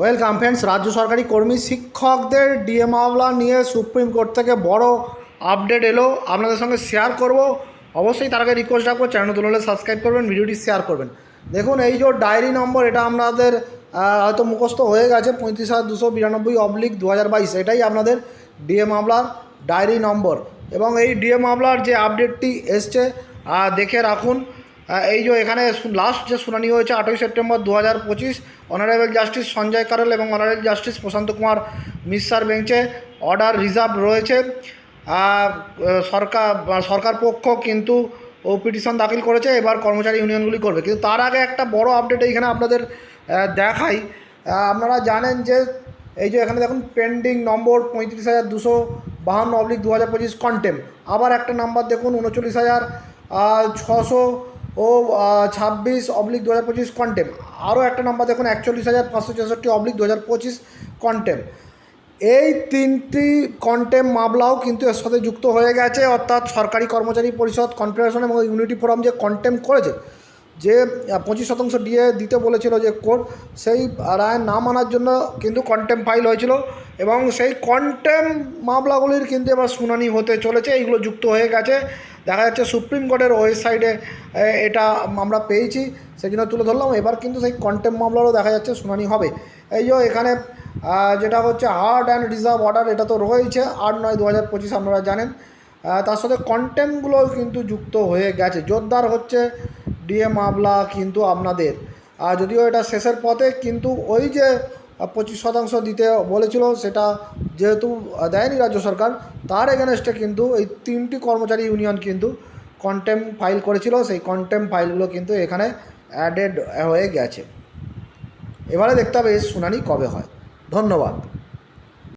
Welcome friends রাজ্য সরকারি কর্মী শিক্ষকদের ডিএ মামলা নিয়ে সুপ্রিম কোর্ট থেকে বড় আপডেট এলো। আপনাদের সঙ্গে শেয়ার করব। অবশ্যই তার আগে রিকোয়েস্ট রাখব। চ্যানেল তুলে সাবস্ক্রাইব করবেন, ভিডিওটি শেয়ার করবেন। দেখুন, এই যে ডায়েরি নম্বর এটা আপনাদের হয়তো মুখস্থ হয়ে গেছে। পঁয়ত্রিশ হাজার দুশো বিরানব্বই অবলিক দু হাজার বাইশ। এটাই আপনাদের ডিএ মামলার ডায়েরি নম্বর এবং এই ডিএ মামলার যে আপডেটটি এসছে দেখে রাখুন। এই যে এখানে লাস্ট যে শুনানি হয়েছে আটই সেপ্টেম্বর দু হাজার পঁচিশ অনারেবল জাস্টিস সঞ্জয় কারল এবং অনারেবল জাস্টিস প্রশান্ত কুমার মিশ্রার বেঞ্চে অর্ডার রিজার্ভ রয়েছে। সরকার সরকার পক্ষ কিন্তু ও পিটিশন দাখিল করেছে, এবার কর্মচারী ইউনিয়নগুলি করবে। কিন্তু তার আগে একটা বড় আপডেট এইখানে আপনাদের দেখাই। আপনারা জানেন যে এই যে এখানে দেখুন পেন্ডিং নম্বর পঁয়ত্রিশ হাজার দুশো বাহান্ন অবলিক দু হাজার পঁচিশ কন্টেম আবার একটা নাম্বার দেখুন, উনচল্লিশ হাজার ছশো ও ছাব্বিশ অবলিক দু হাজার পঁচিশ কন্টেম আরও একটা নাম্বার দেখুন, একচল্লিশ হাজার পাঁচশো ছেষট্টি অবলিক দু হাজার পঁচিশ কন্টেম এই তিনটি কন্টেম মামলাও কিন্তু এর সাথে যুক্ত হয়ে গেছে, অর্থাৎ সরকারি কর্মচারী পরিষদ কনফেডারেশন এবং ইউনিটি ফোরাম যে কন্টেম করেছে যে পঁচিশ শতাংশ ডিএ দিতে বলেছিল যে কোর্ট, সেই রায় না মানার জন্য কিন্তু কন্টেম ফাইল হয়েছিল এবং সেই কন্টেম মামলাগুলির কিন্তু এবার শুনানি হতে চলেছে, এইগুলো যুক্ত হয়ে গেছে। দেখা যাচ্ছে সুপ্রিম কোর্টের ওয়েবসাইটে এটা আমরা পেয়েছি সেই জন্য তুলে ধরলাম। এবার কিন্তু সেই কন্টেম মামলারও দেখা যাচ্ছে শুনানি হবে। এই যে এখানে যেটা হচ্ছে হার্ড অ্যান্ড রিজার্ভ অর্ডার এটা তো রয়েছে, আট নয় দু হাজার পঁচিশ আপনারা জানেন। তার সাথে কন্টেমগুলোও কিন্তু যুক্ত হয়ে গেছে। জোরদার হচ্ছে ডিএ মামলা কিন্তু আপনাদের। আর যদিও এটা শেষের পথে, কিন্তু ওই যে পঁচিশ শতাংশ দিতে বলেছিল, সেটা যেহেতু দেয়নি রাজ্য সরকার, তার এগেনস্টে কিন্তু এই তিনটি কর্মচারী ইউনিয়ন কিন্তু কন্টেম ফাইল করেছিল। সেই কন্টেম ফাইলগুলো কিন্তু এখানে অ্যাডেড হয়ে গেছে। এবারে দেখতে হবে শুনানি কবে হয়। ধন্যবাদ।